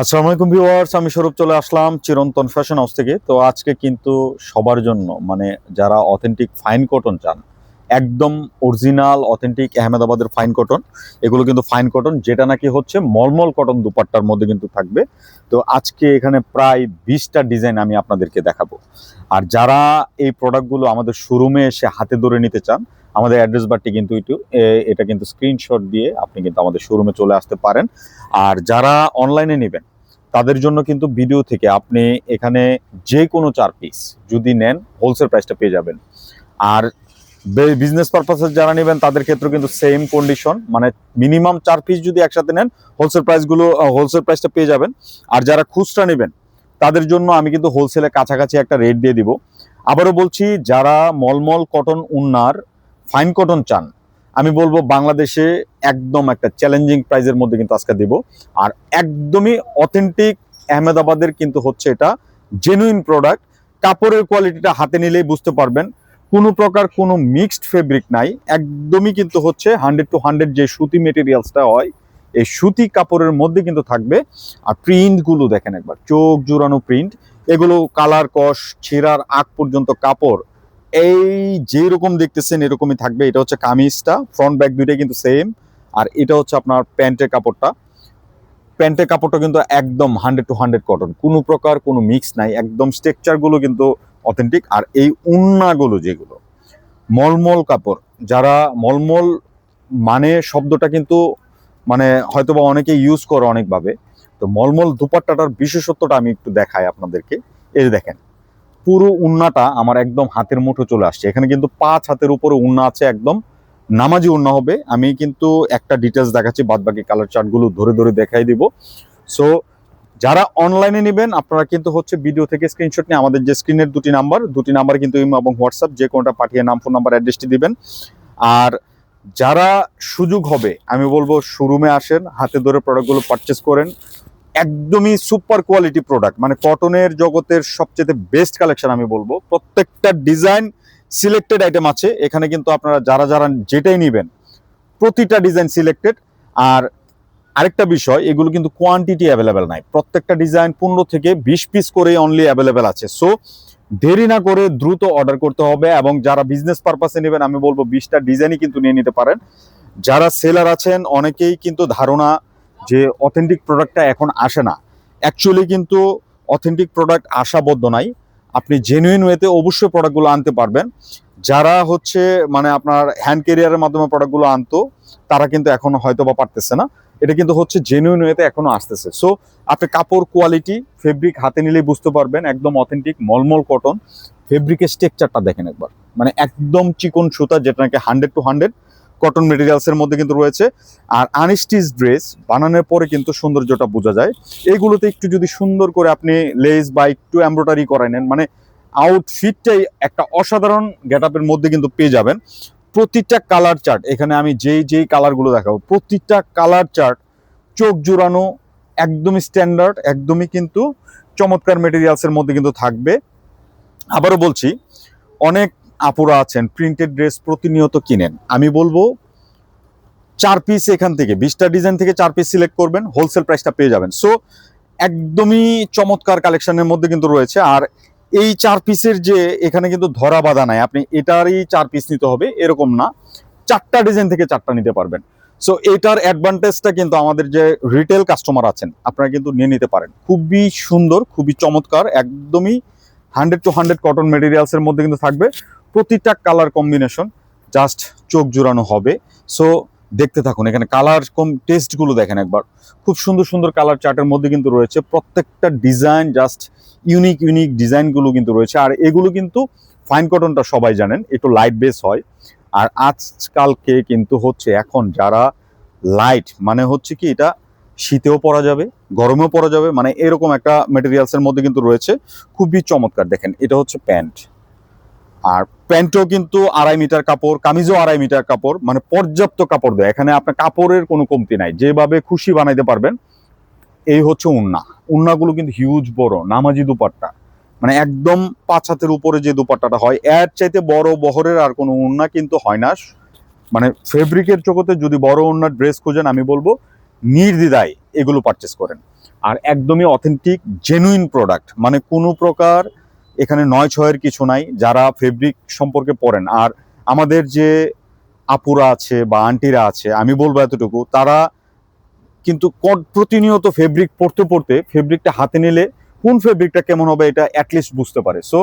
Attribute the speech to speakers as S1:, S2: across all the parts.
S1: আসসালামু আলাইকুম ভিউয়ার্স, আমি স্বরূপ চলে আসলাম চিরন্তন ফ্যাশন হাউস থেকে। তো আজকে কিন্তু সবার জন্য মানে যারা অথেন্টিক ফাইন কটন চান, একদম অরিজিনাল অথেন্টিক আহমেদাবাদের ফাইন কটন এগুলো কিন্তু ফাইন কটন যেটা নাকি হচ্ছে মলমল কটন দুপাট্টার মধ্যে কিন্তু থাকবে। তো আজকে এখানে প্রায় বিশটা ডিজাইন আমি আপনাদেরকে দেখাবো। আর যারা এই প্রোডাক্টগুলো আমাদের শোরুমে এসে হাতে ধরে নিতে চান, আমাদের অ্যাড্রেস বারটি কিন্তু একটু এটা কিন্তু স্ক্রিনশট দিয়ে আপনি কিন্তু আমাদের শোরুমে চলে আসতে পারেন। আর যারা অনলাইনে নেবেন তাদের জন্য কিন্তু ভিডিও থেকে আপনি এখানে যে কোনো চার পিস যদি নেন হোলসেল প্রাইসটা পেয়ে যাবেন। আর বিজনেস পারপাসে যারা নেবেন, তাদের ক্ষেত্রে কিন্তু সেম কন্ডিশন মানে মিনিমাম চার পিস যদি একসাথে নেন হোলসেল প্রাইসগুলো হোলসেল প্রাইসটা পেয়ে যাবেন। আর যারা খুচরা নেবেন, তাদের জন্য আমি কিন্তু হোলসেলে কাছাকাছি একটা রেট দিয়ে দিব। আবারও বলছি, যারা মলমল কটন উন্নার ফাইন কটন চান আমি বলব বাংলাদেশে একদম একটা চ্যালেঞ্জিং প্রাইজের মধ্যে কিন্তু আজকে দিব। আর একদমই অথেন্টিক আহমেদাবাদের কিন্তু হচ্ছে এটা জেনুইন প্রোডাক্ট কাপড়ের কোয়ালিটিটা হাতে নিলেই বুঝতে পারবেন। কোনো প্রকার কোনো মিক্সড ফেব্রিক নাই। একদমই কিন্তু হচ্ছে হান্ড্রেড টু হান্ড্রেড যে সুতি মেটেরিয়ালসটা হয়, এই সুতি কাপড়ের মধ্যে কিন্তু থাকবে। আর প্রিন্টগুলো দেখেন একবার, চোখ জুড়ানো প্রিন্ট এগুলো কালার কষ ছেঁড়ার আগ পর্যন্ত কাপড় এই যে রকম দেখতেছেন, এরকমই থাকবে। এটা হচ্ছে কামিজটা ফ্রন্ট ব্যাক দুইটাই কিন্তু সেম আর এটা হচ্ছে আপনার প্যান্টের কাপড়টা। প্যান্টের কাপড়টা কিন্তু একদম হান্ড্রেড টু হান্ড্রেড কটন কোনো প্রকার কোনো মিক্স নাই। একদম স্ট্রাকচারগুলো কিন্তু অথেন্টিক আর এই উন্নাগুলো যেগুলো, মলমল কাপড়, যারা মলমল মানে শব্দটা কিন্তু মানে হয়তোবা অনেকে ইউজ করে অনেকভাবে। তো মলমল দুপাট্টাটার বিশেষত্বটা আমি একটু দেখাই আপনাদেরকে। এই দেখেন পুরো উন্নাটা আমার একদম হাতের মুঠো চলে আসছে। এখানে কিন্তু পাঁচ হাতের উপরে উন্না আছে একদম। নামাজি উন্না হবে। আমি কিন্তু একটা ডিটেলস দেখাচ্ছি বাদ বাকি কালার চার্টগুলো ধরে ধরে দেখাই দিব। সো যারা অনলাইনে নেবেন, আপনারা কিন্তু হচ্ছে ভিডিও থেকে স্ক্রিনশট নিয়ে আমাদের যে স্ক্রিনের দুটি নাম্বার দুটি নাম্বার কিন্তু ইমো এবং হোয়াটসঅ্যাপ, যে কোনটা পাঠিয়ে নাম ফোন নাম্বার অ্যাড্রেসটি দিবেন। আর যারা সুযোগ হবে, আমি বলব শোরুমে আসেন, হাতে ধরে প্রোডাক্টগুলো পারচেস করেন। একদমই সুপার কোয়ালিটি প্রোডাক্ট মানে কটনের জগতের সবচেয়ে বেস্ট কালেকশন আমি বলব। প্রত্যেকটা ডিজাইন সিলেক্টেড আইটেম আছে। এখানে কিন্তু আপনারা যারা যারা যেটাই নেবেন, প্রতিটা ডিজাইন সিলেক্টেড আর আরেকটা বিষয়, এগুলো কিন্তু কোয়ান্টিটি অ্যাভেলেবেল নাই। প্রত্যেকটা ডিজাইন পনেরো থেকে বিশ পিস করে অনলি অ্যাভেলেবেল আছে। সো দেরি না করে দ্রুত অর্ডার করতে হবে এবং যারা বিজনেস পারপাসে নেবেন, আমি বলব বিশটা ডিজাইনই কিন্তু নিয়ে নিতে পারেন। যারা সেলার আছেন, অনেকেই কিন্তু ধারণা যে অথেন্টিক প্রোডাক্টটা এখন আসে না। অ্যাকচুয়ালি কিন্তু অথেন্টিক প্রোডাক্ট আশাবদ্ধ নাই। আপনি জেনুইন ওয়েতে অবশ্যই প্রোডাক্টগুলো আনতে পারবেন। যারা হচ্ছে মানে আপনার হ্যান্ড ক্যারিয়ারের মাধ্যমে প্রোডাক্টগুলো আনতো, তারা কিন্তু এখনও হয়তো বা পারতেছে না। এটা কিন্তু হচ্ছে জেনুইন ওয়েতে এখনও আসতেছে। সো আপনি কাপড় কোয়ালিটি ফেব্রিক হাতে নিলেই বুঝতে পারবেন, একদম অথেন্টিক মলমল কটন ফেব্রিকের স্ট্রাকচারটা দেখেন একবার। মানে একদম চিকন সুতা যেটা নাকি হান্ড্রেড টু হান্ড্রেড কটন মেটেরিয়ালসের মধ্যে কিন্তু রয়েছে। আর আনস্টিচ ড্রেস বানানোর পরে কিন্তু সৌন্দর্যটা বোঝা যায়। এগুলোতে একটু যদি সুন্দর করে আপনি লেস বা একটু এমব্রয়ডারি করাই নেন মানে আউটফিটটাই একটা অসাধারণ গেট মধ্যে কিন্তু পেয়ে যাবেন। প্রতিটা কালার চার্ট এখানে আমি যেই যেই কালারগুলো দেখাবো, প্রতিটা কালার চার্ট চোখ জুড়ানো একদমই স্ট্যান্ডার্ড একদমই কিন্তু চমৎকার মেটেরিয়ালসের মধ্যে কিন্তু থাকবে। আবারও বলছি, অনেক আপুরা আছেন প্রিন্টেড ড্রেস প্রতিনিয়ত কিনেন। আমি বলব, চার পিস এখান থেকে, বিশটা ডিজাইন থেকে চার পিস সিলেক্ট করবেন হোলসেল প্রাইসটা পেয়ে যাবেন। সো একদমই চমৎকার কালেকশনের মধ্যে কিন্তু রয়েছে। আর এই চার পিসের যে, এখানে কিন্তু ধরা বাঁধা নাই। আপনি এটারই চার পিস নিতে হবে, এরকম না। চারটা ডিজাইন থেকে চারটা নিতে পারবেন। সো এটার অ্যাডভান্টেজটা কিন্তু আমাদের যে রিটেল কাস্টমার আছেন, আপনারা কিন্তু নিয়ে নিতে পারেন। খুবই সুন্দর, খুবই চমৎকার, একদমই হান্ড্রেড টু হান্ড্রেড কটন মেটেরিয়ালসের মধ্যে কিন্তু থাকবে। প্রতিটা কালার কম্বিনেশন জাস্ট চোখ জুড়ানো হবে। সো দেখতে থাকুন, এখানে কালার কম টেস্টগুলো দেখেন একবার। খুব সুন্দর সুন্দর কালার চার্টের মধ্যে কিন্তু রয়েছে প্রত্যেকটা ডিজাইন জাস্ট ইউনিক ইউনিক ডিজাইনগুলো কিন্তু রয়েছে। আর এগুলো কিন্তু ফাইন কটনটা সবাই জানেন, একটু লাইট বেস হয়। আর আজকালকে কিন্তু হচ্ছে, এখন যারা লাইট মানে হচ্ছে কি, এটা শীতেও পরা যাবে, গরমেও পরা যাবে মানে এরকম একটা মেটেরিয়ালসের মধ্যে কিন্তু রয়েছে। খুবই চমৎকার, দেখেন, এটা হচ্ছে প্যান্ট। আর প্যান্টও কিন্তু আড়াই মিটার কাপড়, কামিজও আড়াই মিটার কাপড় মানে পর্যাপ্ত কাপড় দেয়। এখানে আপনার কাপড়ের কোনো কমতি নাই। যেভাবে খুশি বানাইতে পারবেন, এই হচ্ছে উন্না। উন্নাগুলো কিন্তু হিউজ বড়, নামাজি দুপাট্টা। মানে একদম পাঁচ হাতের উপরে যে দুপাট্টাটা হয়, এর চাইতে বড় বহরের আর কোনো উন্না কিন্তু হয় না। মানে ফেব্রিকের জগতে যদি বড় উন্নার ড্রেস খোঁজেন, আমি বলব নির্দ্বিধায় এগুলো পারচেস করেন। আর একদমই অথেন্টিক জেনুইন প্রোডাক্ট মানে কোনো প্রকার এখানে নয় ছয়ের কিছু নাই, যারা ফেব্রিক সম্পর্কে পড়েন। আর আমাদের যে আপুরা আছে বা আন্টিরা আছে, আমি বলব এতটুকু, তারা কিন্তু প্রতিনিয়ত ফেব্রিক পড়তে পড়তে ফেব্রিকটা হাতে নিলে কোন ফেব্রিকটা কেমন হবে এটা অ্যাটলিস্ট বুঝতে পারে। সো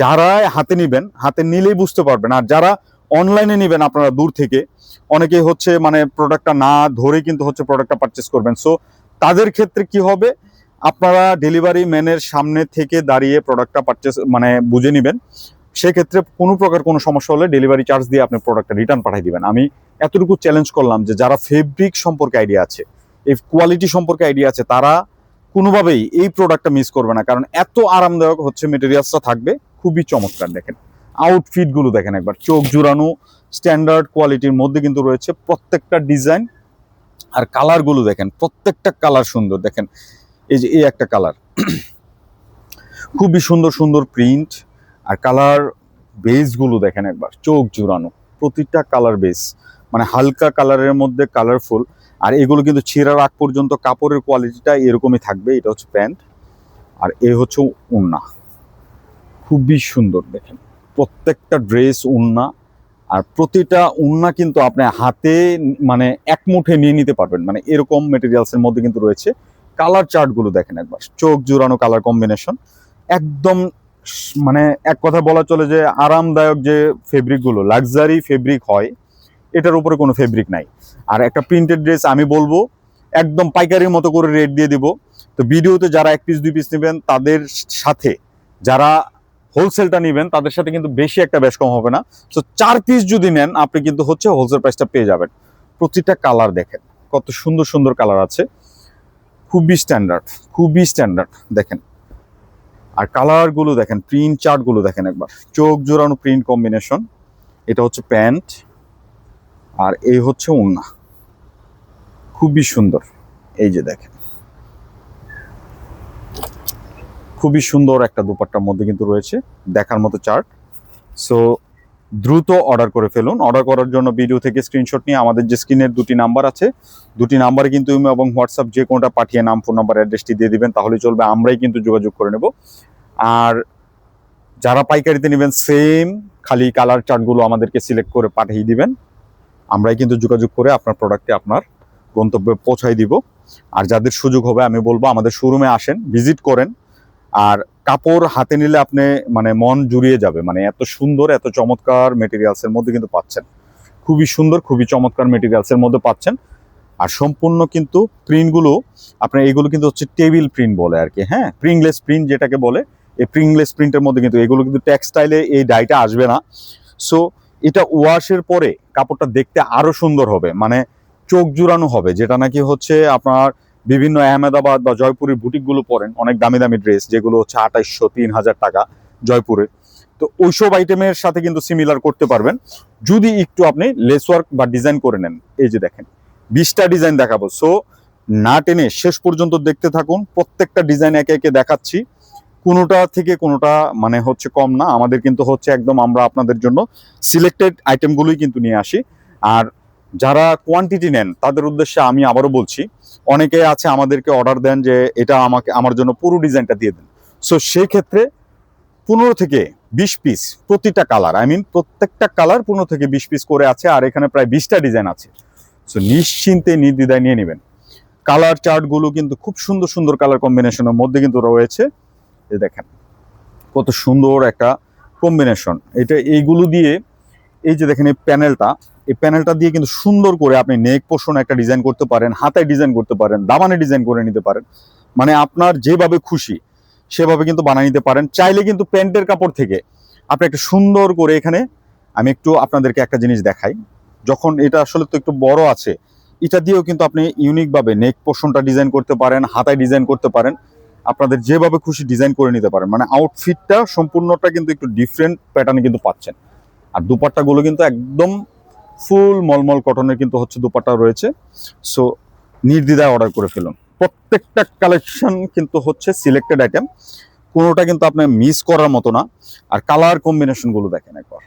S1: যারা হাতে নিবেন, হাতে নিলেই বুঝতে পারবেন। আর যারা অনলাইনে নেবেন আপনারা দূর থেকে অনেকেই হচ্ছে মানে প্রোডাক্টটা না ধরে কিন্তু হচ্ছে প্রোডাক্টটা পারচেস করবেন। সো তাদের ক্ষেত্রে কি হবে? আপনারা ডেলিভারি ম্যানের সামনে থেকে দাঁড়িয়ে প্রোডাক্টটা পারচেস মানে বুঝে নেবেন। সেক্ষেত্রে কোনো প্রকার কোনো সমস্যা হলে ডেলিভারি চার্জ দিয়ে আপনি প্রোডাক্টটা রিটার্ন পাঠিয়ে দিবেন। আমি এতটুকু চ্যালেঞ্জ করলাম যে যারা ফেব্রিক সম্পর্কে আইডিয়া আছে, এই কোয়ালিটি সম্পর্কে আইডিয়া আছে, তারা কোনোভাবেই এই প্রোডাক্টটা মিস করবে না। কারণ এত আরামদায়ক হচ্ছে মেটেরিয়ালসটা থাকবে, খুবই চমৎকার দেখেন। আউটফিটগুলো দেখেন একবার, চোখ জুড়ানো স্ট্যান্ডার্ড কোয়ালিটির মধ্যে কিন্তু রয়েছে প্রত্যেকটা ডিজাইন আর কালারগুলো দেখেন, প্রত্যেকটা কালার সুন্দর দেখেন। এই যে, এই একটা কালার খুবই সুন্দর সুন্দর প্রিন্ট আর কালার বেসগুলো দেখেন একবার, চোখ জুড়ানো, প্রতিটা কালার বেস মানে হালকা কালারের মধ্যে কালারফুল আর এগুলো কিন্তু ছেঁড়ার আগ পর্যন্ত কাপড়ের কোয়ালিটিটা এরকমই থাকবে, এটা হচ্ছে প্যান্ট, আর এ হচ্ছে উন্না। খুবই সুন্দর দেখেন, প্রত্যেকটা ড্রেস উন্না, আর প্রতিটা উন্না কিন্তু আপনি হাতে মানে এক মুঠে নিয়ে নিতে পারবেন মানে এরকম মেটেরিয়ালসের মধ্যে কিন্তু রয়েছে। কালার চার্টগুলো দেখেন একবার। চোখ জুড়ানো কালার কম্বিনেশন। একদম মানে এক কথা বলা চলে যে আরামদায়ক যে ফেব্রিকগুলো, লাক্সারি ফেব্রিক হয়, এটার উপরে কোনো ফেব্রিক নাই। আর একটা প্রিন্টেড ড্রেস আমি বলব, একদম পাইকারির মতো করে রেট দিয়ে দিব। তো ভিডিওতে যারা এক পিস দুই পিস নেবেন, তাদের সাথে যারা হোলসেলটা নেবেন, তাদের সাথে কিন্তু বেশি একটা বেশ কম হবে না। তো চার পিস যদি নেন, আপনি কিন্তু হচ্ছে হোলসেল প্রাইসটা পেয়ে যাবেন। প্রতিটা কালার দেখেন, কত সুন্দর সুন্দর কালার আছে। খুবই স্ট্যান্ডার্ড খুবই স্ট্যান্ডার্ড দেখেন। আর কালারগুলো দেখেন প্রিন্ট চার্টগুলো দেখেন একবার। চোখ জোড়ানো প্রিন্ট কম্বিনেশন এটা হচ্ছে প্যান্ট, আর এই হচ্ছে ওড়না। খুবই সুন্দর, এই যে দেখেন। খুবই সুন্দর একটা দুপাট্টার মধ্যে কিন্তু রয়েছে, দেখার মতো চার্ট সো দ্রুত অর্ডার করে ফেলুন। অর্ডার করার জন্য ভিডিও থেকে স্ক্রিনশট নিয়ে আমাদের যে স্ক্রিনের দুটি নাম্বার আছে, দুটি নাম্বারে কিন্তু ইমো এবং হোয়াটসঅ্যাপ যে কোনোটা পাঠিয়ে নাম ফোন নাম্বার অ্যাড্রেসটি দিয়ে দিবেন, তাহলে চলবে, আমরাই কিন্তু যোগাযোগ করে নেব। আর যারা পাইকারিতে নেবেন সেম খালি কালার চার্টগুলো আমাদেরকে সিলেক্ট করে পাঠিয়ে দিবেন। আমরাই কিন্তু যোগাযোগ করে আপনার প্রোডাক্টে আপনার গন্তব্যে পৌঁছাই দিব। আর যাদের সুযোগ হবে, আমি বলব, আমাদের শোরুমে আসেন ভিজিট করেন। আর কাপড় হাতে নিলে আপনি মানে মন জুড়িয়ে যাবে। মানে এত সুন্দর, এত চমৎকার মেটেরিয়ালসের মধ্যে কিন্তু পাচ্ছেন। খুবই সুন্দর, খুবই চমৎকার মেটেরিয়ালসের মধ্যে পাচ্ছেন। আর সম্পূর্ণ কিন্তু প্রিন্টগুলো আপনার এগুলো কিন্তু হচ্ছে টেবিল প্রিন্ট বলে আর কি হ্যাঁ? প্রিংলেস প্রিন্ট যেটাকে বলে, এই প্রিংলেস প্রিন্টের মধ্যে কিন্তু এগুলো কিন্তু টেক্সটাইলে এই ডাইটা আসবে না। সো এটা ওয়াশের পরে কাপড়টা দেখতে আরও সুন্দর হবে। মানে চোখ জুড়ানো হবে, যেটা নাকি হচ্ছে আপনার বিভিন্ন আহমেদাবাদ বা জয়পুরের বুটিকগুলো পরেন, অনেক দামি দামি ড্রেস যেগুলো হচ্ছে আঠাইশশো, তিন হাজার টাকা জয়পুরে। তো ওইসব আইটেমের সাথে কিন্তু সিমিলার করতে পারবেন। যদি একটু আপনি লেস ওয়ার্ক বা ডিজাইন করে নেন, এই যে দেখেন, বিশটা ডিজাইন দেখাবো। সো না টেনে শেষ পর্যন্ত দেখতে থাকুন, প্রত্যেকটা ডিজাইন একে একে দেখাচ্ছি। কোনোটা থেকে কোনোটা মানে হচ্ছে কম না, আমাদের কিন্তু হচ্ছে একদম আমরা আপনাদের জন্য সিলেক্টেড আইটেমগুলোই কিন্তু নিয়ে আসি। আর যারা কোয়ান্টিটি নেন, তাদের উদ্দেশ্যে আমি আবারও বলছি, অনেকে আছে আমাদেরকে অর্ডার দেন যে এটা আমাকে, আমার জন্য পুরো ডিজাইনটা দিয়ে দেন। সো সেই ক্ষেত্রে পনেরো থেকে বিশ পিস প্রতিটা কালার আই মিন প্রত্যেকটা কালার পনেরো থেকে বিশ পিস করে আছে, আর এখানে প্রায় বিশটা ডিজাইন আছে। সো নিশ্চিন্তে নির্দ্বিধায় নিয়ে নেবেন। কালার চার্টগুলো কিন্তু খুব সুন্দর সুন্দর কালার কম্বিনেশনের মধ্যে কিন্তু রয়েছে। এই দেখেন, কত সুন্দর একটা কম্বিনেশন এটা, এইগুলো দিয়ে, এই যে দেখেন এই প্যানেলটা এই প্যানেলটা দিয়ে কিন্তু সুন্দর করে আপনি নেক পোষণ একটা ডিজাইন করতে পারেন, হাতায় ডিজাইন করতে পারেন দামানে ডিজাইন করে নিতে পারেন। মানে আপনার যেভাবে খুশি সেভাবে কিন্তু বানিয়ে নিতে পারেন। চাইলে কিন্তু প্যান্টের কাপড় থেকে আপনি একটা সুন্দর করে এখানে আমি একটু আপনাদেরকে একটা জিনিস দেখাই। যখন এটা আসলে তো একটু বড় আছে, এটা দিয়েও কিন্তু আপনি ইউনিকভাবে নেক পোষণটা ডিজাইন করতে পারেন, হাতায় ডিজাইন করতে পারেন। আপনাদের যেভাবে খুশি ডিজাইন করে নিতে পারেন। মানে আউটফিটটা সম্পূর্ণটা কিন্তু একটু ডিফারেন্ট প্যাটার্নে কিন্তু পাচ্ছেন। আর দুপাট্টাগুলো কিন্তু একদম ফুল মলমল কটনের কিন্তু হচ্ছে দুপাট্টা রয়েছে। সো নির্দ্বিধায় অর্ডার করে ফেলুন। প্রত্যেকটা কালেকশন কিন্তু হচ্ছে সিলেক্টেড আইটেম কোনোটা কিন্তু আপনার মিস করার মতো না। আর কালার কম্বিনেশনগুলো দেখেন একবার।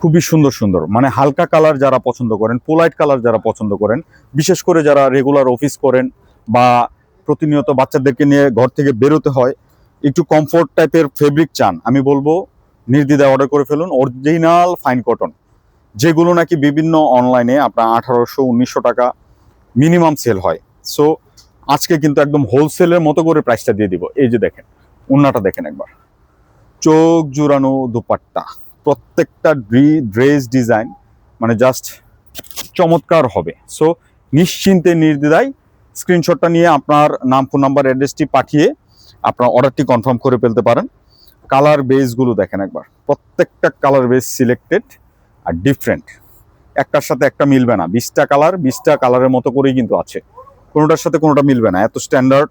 S1: খুবই সুন্দর সুন্দর। মানে হালকা কালার যারা পছন্দ করেন পোলাইট কালার যারা পছন্দ করেন, বিশেষ করে যারা রেগুলার অফিস করেন বা প্রতিনিয়ত বাচ্চাদেরকে নিয়ে ঘর থেকে বেরোতে হয়, একটু কমফোর্ট টাইপের ফেব্রিক চান, আমি বলব নির্দ্বিধায় অর্ডার করে ফেলুন। অরিজিনাল ফাইন কটন যেগুলো নাকি বিভিন্ন অনলাইনে আপনার আঠারোশো, উনিশশো টাকা মিনিমাম সেল হয়। সো আজকে কিন্তু একদম হোলসেলের মতো করে প্রাইসটা দিয়ে দিব। এই যে দেখেন উন্নাটা দেখেন একবার। চোখ জুড়ানো দুপাট্টা। প্রত্যেকটা ড্রেস ডিজাইন মানে জাস্ট চমৎকার হবে। সো নিশ্চিন্তে নির্দ্বিধায় স্ক্রিনশটটা নিয়ে আপনার নাম ফোন নাম্বার অ্যাড্রেসটি পাঠিয়ে আপনার অর্ডারটি কনফার্ম করে ফেলতে পারেন। কালার বেসগুলো দেখেন একবার। প্রত্যেকটা কালার বেস সিলেক্টেড আর ডিফারেন্ট একটার সাথে একটা মিলবে না। বিশটা কালার বিশটা কালারের মতো করেই কিন্তু আছে। কোনোটার সাথে কোনোটা মিলবে না। এত স্ট্যান্ডার্ড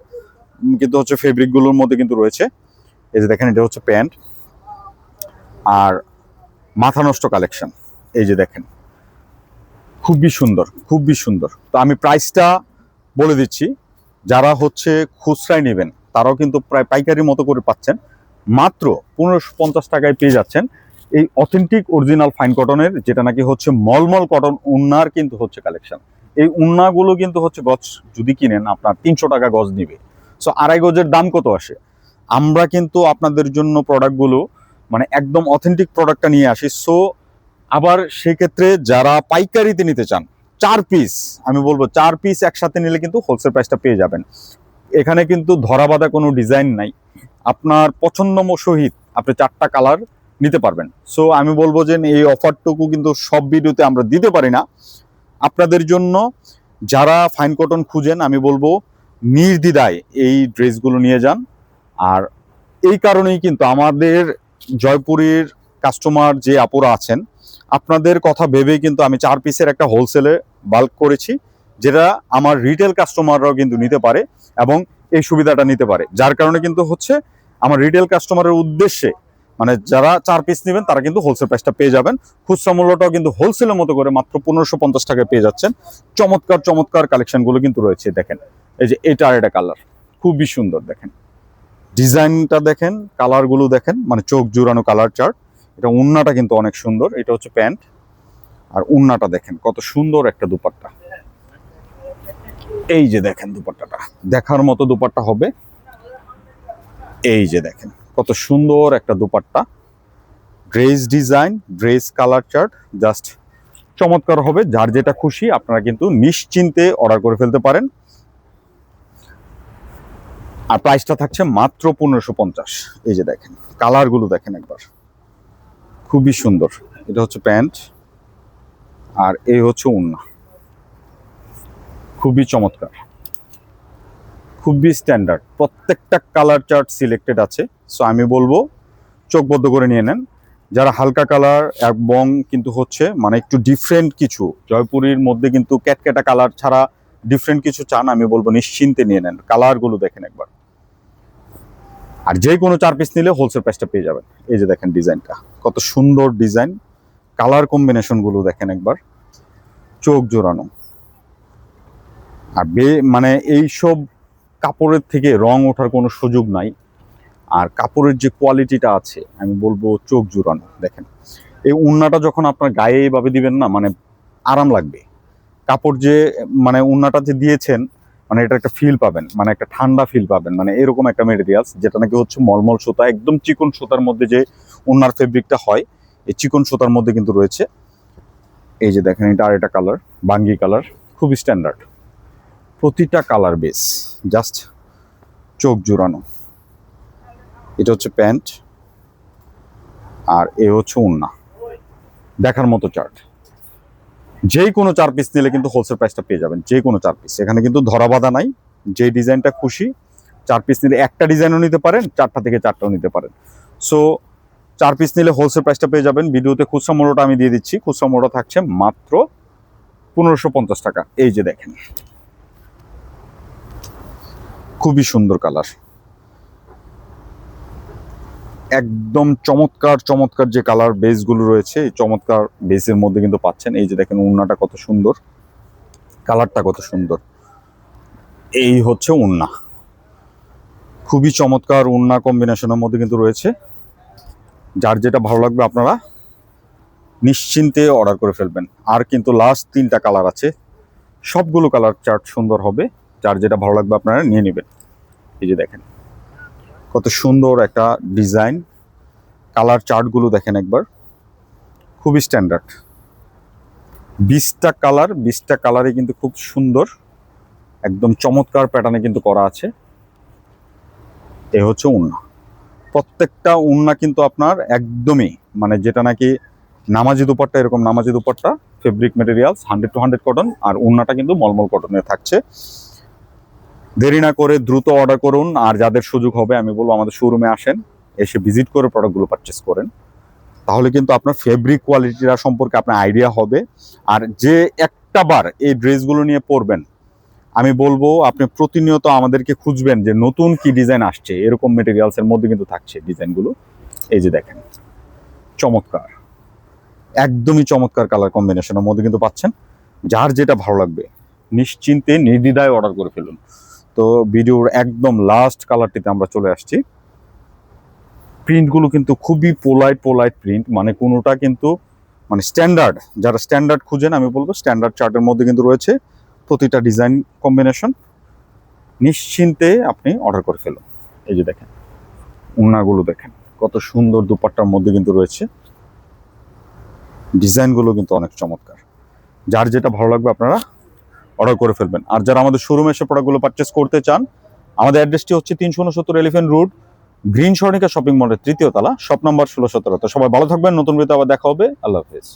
S1: কিন্তু হচ্ছে ফেব্রিকগুলোর মধ্যে কিন্তু রয়েছে। এই যে দেখেন, এটা হচ্ছে প্যান্ট। আর মাথা নষ্ট কালেকশন এই যে দেখেন, খুবই সুন্দর খুবই সুন্দর। তো আমি প্রাইসটা বলে দিচ্ছি। যারা হচ্ছে খুচরায় নেবেন, তারাও কিন্তু প্রায় পাইকারির মতো করে পাচ্ছেন। মাত্র পনেরোশো পঞ্চাশ টাকায় পেয়ে যাচ্ছেন। এই অথেন্টিক অরিজিনাল ফাইন কটনের যেটা নাকি হচ্ছে মলমল কটন উন্নার কিন্তু হচ্ছে কালেকশন এই উন্নাগুলো কিন্তু হচ্ছে গজ যদি কিনেন, আপনার তিনশো টাকা গজ নিবে। সো আড়াই গজের দাম কত আসে? আমরা কিন্তু আপনাদের জন্য প্রোডাক্টগুলো মানে একদম অথেন্টিক প্রোডাক্টটা নিয়ে আসি। সো আবার সেক্ষেত্রে যারা পাইকারিতে নিতে চান, চার পিস আমি বলব চার পিস একসাথে নিলে কিন্তু হোলসেল প্রাইসটা পেয়ে যাবেন। এখানে কিন্তু ধরা বাঁধা কোনো ডিজাইন নাই। আপনার পছন্দ সহিত আপনি চারটা কালার নিতে পারবেন। সো আমি বলব যে এই অফারটুকু কিন্তু সব ভিডিওতে আমরা দিতে পারি না। আপনাদের জন্য যারা ফাইন কটন খুঁজেন, আমি বলব নির্দ্বিধায় এই ড্রেসগুলো নিয়ে যান। আর এই কারণেই কিন্তু আমাদের জয়পুরের কাস্টমার যে আপুরা আছেন, আপনাদের কথা ভেবেই কিন্তু আমি চার পিসের একটা হোলসেলে বাল্ক করেছি, যেটা আমার রিটেল কাস্টমাররাও কিন্তু নিতে পারে এবং এই সুবিধাটা নিতে পারে। যার কারণে কিন্তু হচ্ছে আমার রিটেল কাস্টমারের উদ্দেশ্যে মানে যারা চার পিস নেবেন, তারা কিন্তু হোলসেল প্রাইসটা পেয়ে যাবেন। খুচরা মূল্যটাও কিন্তু হোলসেলের মতো করে মাত্র পনেরোশো পঞ্চাশ টাকায় পেয়ে যাচ্ছেন। চমৎকার চমৎকার কালেকশনগুলো কিন্তু রয়েছে, দেখেন। এই যে এটা আর এটা কালার খুবই সুন্দর, দেখেন। ডিজাইনটা দেখেন কালারগুলো দেখেন মানে চোখ জুড়ানো কালার চার্ট এটা উন্নাটা কিন্তু অনেক সুন্দর, এটা হচ্ছে প্যান্ট। আর উন্নাটা দেখেন, কত সুন্দর একটা দুপাট্টা। এই যে দেখেন দুপাট্টাটা, দেখার মতো দুপাট্টা হবে। এই যে দেখেন কত সুন্দর একটা dupatta. Dress design, dress colour chart, just চমৎকার হবে, যার যেটা খুশি আপনারা কিন্তু নিশ্চিন্তে অর্ডার করে ফেলতে পারেন। আর প্রাইসটা থাকছে মাত্র পনেরোশো পঞ্চাশ। এই যে দেখেন কালারগুলো দেখেন একবার। খুবই সুন্দর। এটা হচ্ছে প্যান্ট, আর এই হচ্ছে উন্না খুবই চমৎকার। খুবই স্ট্যান্ডার্ড প্রত্যেকটা কালার চার্ট সিলেক্টেড আছে। সো আমি বলব, চোখ বদ্ধ করে নিয়ে নেন। যারা হালকা কালার এবং কিন্তু হচ্ছে মানে একটু ডিফারেন্ট কিছু, জয়পুরীর মধ্যে কিন্তু ক্যাটক্যাটা কালার ছাড়া ডিফারেন্ট কিছু চান, আমি বলব নিশ্চিন্তে নিয়ে নেন। কালারগুলো দেখেন একবার। আর যে কোনো চার পিস নিলে হোলসেল প্রাইসটা পেয়ে যাবেন। এই যে দেখেন ডিজাইনটা কত সুন্দর ডিজাইন কালার কম্বিনেশনগুলো দেখেন একবার। চোখ জোড়ানো। আর বে মানে এই সব কাপড়ের থেকে রং ওঠার কোনো সুযোগ নাই। আর কাপড়ের যে কোয়ালিটিটা আছে, আমি বলব চোখ জোড়ানো, দেখেন। এই উন্নাটা যখন আপনার গায়ে এইভাবে দিবেন না মানে আরাম লাগবে। কাপড় যে মানে উন্নাটা যে দিয়েছেন মানে এটা একটা ফিল পাবেন মানে একটা ঠান্ডা ফিল পাবেন মানে এরকম একটা মেটেরিয়ালস যেটা নাকি হচ্ছে মলমল সুতা, একদম চিকন সুতার মধ্যে যে উন্নার ফেব্রিকটা হয়, এই চিকন সুতার মধ্যে কিন্তু রয়েছে। এই যে দেখেন, এটা আর এটা কালার বাঙ্গি কালার খুব স্ট্যান্ডার্ড প্রতিটা কালার বেস জাস্ট চোখ জোড়ানো। এটা হচ্ছে প্যান্ট, আর এ হচ্ছে উন্না দেখার মতো চার্ট যে কোনো চার পিস নিলে কিন্তু হোলসেল প্রাইসটা পেয়ে যাবেন যে কোনো চার পিস এখানে কিন্তু ধরা বাঁধা নাই, যে ডিজাইনটা খুশি, চার পিস নিলে একটা ডিজাইনও নিতে পারেন, চারটা থেকে চারটাও নিতে পারেন। সো চার পিস নিলে হোলসেল প্রাইসটা পেয়ে যাবেন। ভিডিওতে খুচরা মূল্যটা আমি দিয়ে দিচ্ছি। খুচরা মূল্য থাকছে মাত্র পনেরোশো টাকা। এই যে দেখেন। খুবই সুন্দর কালার। একদম চমৎকার চমৎকার যে কালার বেসগুলো রয়েছে, এই চমৎকার বেসের মধ্যে কিন্তু পাচ্ছেন। এই যে দেখেন উন্নাটা কত সুন্দর। কালারটা কত সুন্দর। এই হচ্ছে উন্না। খুবই চমৎকার উন্না কম্বিনেশনের মধ্যে কিন্তু রয়েছে। যার যেটা ভালো লাগবে আপনারা নিশ্চিন্তে অর্ডার করে ফেলবেন। আর কিন্তু লাস্ট তিনটা কালার আছে। সবগুলো কালার চার্ট সুন্দর হবে। যার যেটা ভালো লাগবে আপনারা নিয়ে নেবেন। এই যে দেখেন। কত সুন্দর একটা ডিজাইন। কালার চার্টগুলো দেখেন একবার। খুবই স্ট্যান্ডার্ড। বিশটা কালার, বিশটা কালারে কিন্তু খুব সুন্দর। একদম চমৎকার প্যাটার্নে কিন্তু করা আছে। এ হচ্ছে উন্না। প্রত্যেকটা উন্না কিন্তু আপনার একদমই মানে যেটা নাকি নামাজি দুপাট্টা, এরকম নামাজি dupatta fabric materials hundred to hundred cotton আর উন্নাটা কিন্তু মলমল কটনে থাকছে। দেরি না করে দ্রুত অর্ডার করুন, আর যাদের সুযোগ হবে, আমি বলব আমাদের শোরুমে আসেন, এসে ভিজিট করে প্রোডাক্টগুলো পারচেস করেন। তাহলে কিন্তু আপনার ফেব্রিক কোয়ালিটিটা সম্পর্কে আপনার আইডিয়া হবে। আর যে একটা বার এই ড্রেসগুলো নিয়ে পরবেন, আমি বলব আপনি প্রতিনিয়ত আমাদেরকে খুঁজবেন যে নতুন কি ডিজাইন আসছে। এরকম মেটেরিয়ালস এর মধ্যে কিন্তু থাকছে ডিজাইনগুলো এই যে দেখেন, চমৎকার। একদমই চমৎকার কালার কম্বিনেশনের মধ্যে কিন্তু পাচ্ছেন। যার যেটা ভালো লাগবে, নিশ্চিন্তে নির্দ্বিধায় অর্ডার করে ফেলুন। তো ভিডিওর একদম লাস্ট কালারটিতে আমরা চলে আসছি। প্রিন্টগুলো কিন্তু খুবই পোলাইট পোলাইট প্রিন্ট মানে কোনোটা কিন্তু মানে স্ট্যান্ডার্ড যারা স্ট্যান্ডার্ড খুঁজেন, আমি বলব স্ট্যান্ডার্ড চার্টের মধ্যে কিন্তু রয়েছে প্রতিটা ডিজাইন কম্বিনেশন নিশ্চিন্তে আপনি অর্ডার করে ফেলুন। এই যে দেখেন, উন্নাগুলো দেখেন, কত সুন্দর দুপাট্টার মধ্যে কিন্তু রয়েছে। ডিজাইনগুলো কিন্তু অনেক চমৎকার। যার যেটা ভালো লাগবে আপনারা অর্ডার করে ফেলবেন। আর যারা আমাদের শোরুমে এসে প্রোডাক্টগুলো পারচেস করতে চান, আমাদের অ্যাড্রেসটি হচ্ছে তিনশো উনসত্তর elephant road green Swarnika shopping মলের তৃতীয় তলা শপ নাম্বার ষোলো সতেরো। তো সবাই ভালো থাকবেন, নতুন ভিডিওতে আবার দেখা হবে। আল্লাহ হাফেজ।